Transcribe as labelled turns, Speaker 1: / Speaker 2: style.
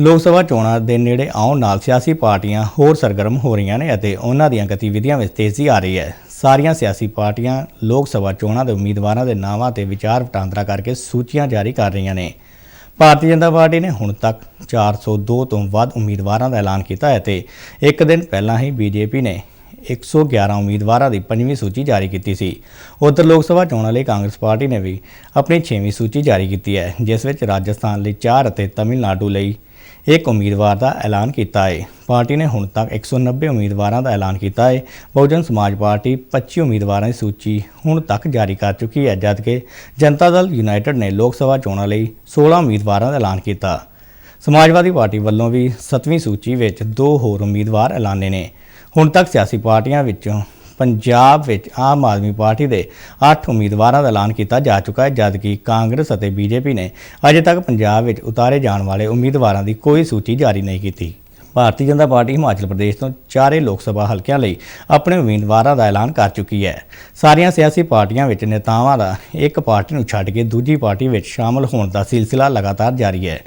Speaker 1: ਲੋਕ ਸਭਾ ਚੋਣਾਂ ਦੇ ਨੇੜੇ ਆਉਣ ਨਾਲ ਸਿਆਸੀ ਪਾਰਟੀਆਂ ਹੋਰ ਸਰਗਰਮ ਹੋ ਰਹੀਆਂ ਨੇ ਅਤੇ ਉਹਨਾਂ ਦੀਆਂ ਗਤੀਵਿਧੀਆਂ ਵਿੱਚ ਤੇਜ਼ੀ ਆ ਰਹੀ ਹੈ। ਸਾਰੀਆਂ ਸਿਆਸੀ ਪਾਰਟੀਆਂ ਲੋਕ ਸਭਾ ਚੋਣਾਂ ਦੇ ਉਮੀਦਵਾਰਾਂ ਦੇ ਨਾਵਾਂ ਤੇ ਵਿਚਾਰ ਵਟਾਂਦਰਾ ਕਰਕੇ ਸੂਚੀਆਂ ਜਾਰੀ ਕਰ ਰਹੀਆਂ ਨੇ। ਭਾਰਤੀ ਜਨਤਾ ਪਾਰਟੀ ਨੇ ਹੁਣ ਤੱਕ 402 ਤੋਂ ਵੱਧ ਉਮੀਦਵਾਰਾਂ ਦਾ ਐਲਾਨ ਕੀਤਾ ਹੈ ਤੇ ਇੱਕ ਦਿਨ ਪਹਿਲਾਂ ਹੀ ਬੀਜੇਪੀ ਨੇ 111 ਉਮੀਦਵਾਰਾਂ ਦੀ ਪੰਜਵੀਂ ਸੂਚੀ ਜਾਰੀ ਕੀਤੀ ਸੀ। ਉਧਰ ਲੋਕ ਸਭਾ ਚੋਣਾਂ ਲਈ ਕਾਂਗਰਸ ਪਾਰਟੀ ਨੇ ਵੀ ਆਪਣੀ ਛੇਵੀਂ ਸੂਚੀ ਜਾਰੀ ਕੀਤੀ ਹੈ, ਜਿਸ ਵਿੱਚ ਰਾਜਸਥਾਨ ਲਈ 4 ਅਤੇ ਤਮਿਲਨਾਡੂ ਲਈ ਇੱਕ ਉਮੀਦਵਾਰ ਦਾ ਐਲਾਨ ਕੀਤਾ ਹੈ ਪਾਰਟੀ ਨੇ ਹੁਣ ਤੱਕ 190 ਉਮੀਦਵਾਰਾਂ ਦਾ ਐਲਾਨ ਕੀਤਾ ਹੈ ਬਹੁਜਨ ਸਮਾਜ ਪਾਰਟੀ 25 ਉਮੀਦਵਾਰਾਂ ਦੀ ਸੂਚੀ ਹੁਣ ਤੱਕ ਜਾਰੀ ਕਰ ਚੁੱਕੀ ਹੈ, ਜਦਕਿ ਜਨਤਾ ਦਲ ਯੂਨਾਈਟਿਡ ਨੇ ਲੋਕ ਸਭਾ ਚੋਣਾਂ ਲਈ 16 ਉਮੀਦਵਾਰਾਂ ਦਾ ਐਲਾਨ ਕੀਤਾ। ਸਮਾਜਵਾਦੀ ਪਾਰਟੀ ਵੱਲੋਂ ਵੀ 7ਵੀਂ ਸੂਚੀ ਵਿੱਚ ਦੋ ਹੋਰ ਉਮੀਦਵਾਰ ਐਲਾਨੇ ਨੇ। ਹੁਣ ਤੱਕ ਸਿਆਸੀ ਪਾਰਟੀਆਂ ਵਿੱਚੋਂ ਪੰਜਾਬ ਵਿੱਚ ਆਮ ਆਦਮੀ ਪਾਰਟੀ ਦੇ 8 ਉਮੀਦਵਾਰਾਂ ਦਾ ਐਲਾਨ ਕੀਤਾ ਜਾ ਚੁੱਕਾ ਹੈ ਜਦਕਿ ਕਾਂਗਰਸ ਅਤੇ ਬੀਜੇਪੀ ਨੇ ਅਜੇ ਤੱਕ ਪੰਜਾਬ ਵਿੱਚ ਉਤਾਰੇ ਜਾਣ ਵਾਲੇ ਉਮੀਦਵਾਰਾਂ ਦੀ ਕੋਈ ਸੂਚੀ ਜਾਰੀ ਨਹੀਂ ਕੀਤੀ। ਭਾਰਤੀ ਜਨਤਾ ਪਾਰਟੀ ਹਿਮਾਚਲ ਪ੍ਰਦੇਸ਼ ਤੋਂ ਚਾਰੇ ਲੋਕ ਸਭਾ ਹਲਕਿਆਂ ਲਈ ਆਪਣੇ ਉਮੀਦਵਾਰਾਂ ਦਾ ਐਲਾਨ ਕਰ ਚੁੱਕੀ ਹੈ। ਸਾਰੀਆਂ ਸਿਆਸੀ ਪਾਰਟੀਆਂ ਵਿੱਚ ਨੇਤਾਵਾਂ ਦਾ ਇੱਕ ਪਾਰਟੀ ਨੂੰ ਛੱਡ ਕੇ ਦੂਜੀ ਪਾਰਟੀ ਵਿੱਚ ਸ਼ਾਮਲ ਹੋਣ ਦਾ ਸਿਲਸਿਲਾ ਲਗਾਤਾਰ ਜਾਰੀ ਹੈ।